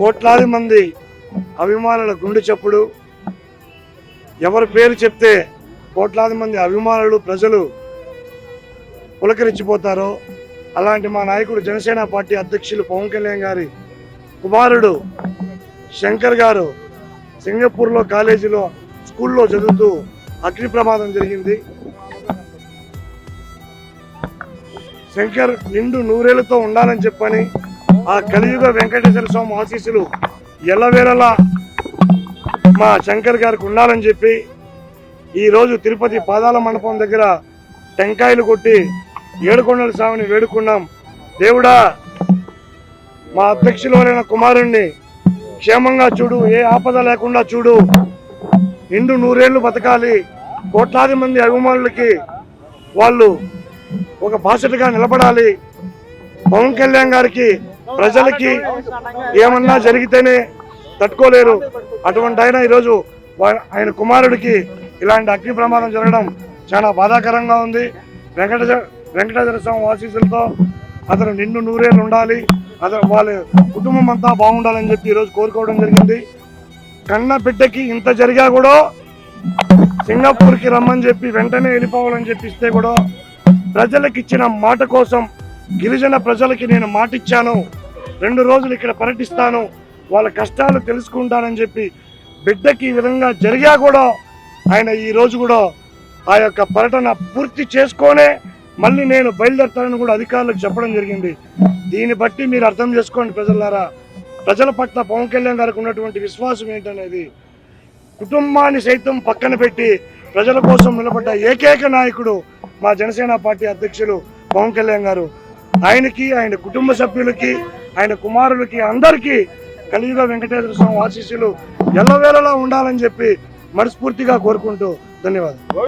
కోట్లాది మంది అభిమానుల గుండె చప్పుడు. ఎవరి పేరు చెప్తే కోట్లాది మంది అభిమానులు ప్రజలు పులకరించిపోతారో? అలాంటి మా నాయకుడు జనసేన పార్టీ అధ్యక్షులు పవన్ కళ్యాణ్ గారి కుమారుడు శంకర్ గారు సింగపూర్లో కాలేజీలో స్కూల్లో చదువుతూ అగ్ని ప్రమాదం జరిగింది. శంకర్ నిండు నూరేళ్ళతో ఉండాలని చెప్పని ఆ కలియుగ వెంకటేశ్వర స్వామి ఆశీస్సులు ఎల్లవేళలా మా శంకర్ గారికి ఉండాలని చెప్పి ఈరోజు తిరుపతి పాదాల మండపం దగ్గర టెంకాయలు కొట్టి ఏడుకొండల స్వామిని వేడుకున్నాం. దేవుడా మా అధ్యక్షులైన కుమారుణ్ణి క్షేమంగా చూడు ఏ ఆపద లేకుండా చూడు. నిండు నూరేళ్ళు బతకాలి. కోట్లాది మంది అభిమానులకి వాళ్ళు ఒక బాసటగా నిలబడాలి. పవన్ కళ్యాణ్ గారికి ప్రజలకి ఏమన్నా జరిగితేనే తట్టుకోలేరు. అటువంటి ఆయన ఈరోజు వా- ఆయన కుమారుడికి ఇలాంటి అగ్ని ప్రమాదం జరగడం చాలా బాధాకరంగా ఉంది. వెంకట వెంకటేశ్వర స్వామి ఆశీస్సులతో అతను నిండు నూరేళ్ళు ఉండాలి. అతను వాళ్ళ కుటుంబం అంతా బాగుండాలని చెప్పి ఈరోజు కోరుకోవడం జరిగింది. కన్న బిడ్డకి ఇంత జరిగా కూడా సింగపూర్కి రమ్మని చెప్పి వెంటనే వెళ్ళిపోవాలని చెప్పిస్తే కూడా ప్రజలకు ఇచ్చిన మాట కోసం గిరిజన ప్రజలకి నేను మాటిచ్చాను. రెండు రోజులు ఇక్కడ పర్యటిస్తాను. వాళ్ళ కష్టాలు తెలుసుకుంటానని చెప్పి బిడ్డకి ఈ విధంగా జరిగా కూడా ఆయన ఈ రోజు కూడా ఆ యొక్క పర్యటన పూర్తి చేసుకొనే మళ్ళీ నేను బయలుదేరుతానని కూడా అధికారులకు చెప్పడం జరిగింది. దీన్ని బట్టి మీరు అర్థం చేసుకోండి ప్రజలారా. ప్రజల పట్ల పవన్ కళ్యాణ్ గారికి ఉన్నటువంటి విశ్వాసం ఏంటనేది కుటుంబాన్ని సైతం పక్కన పెట్టి ప్రజల కోసం నిలబడ్డ ఏకైక నాయకుడు మా జనసేన పార్టీ అధ్యక్షులు పవన్ కళ్యాణ్ గారు. ఆయనకి ఆయన కుటుంబ సభ్యులకి ఆయన కుమారులకి అందరికీ కలియుగ వెంకటేశ్వర స్వామి ఆశీస్సులు ఎల్లవేళలా ఉండాలని చెప్పి మనస్ఫూర్తిగా కోరుకుంటూ ధన్యవాదాలు.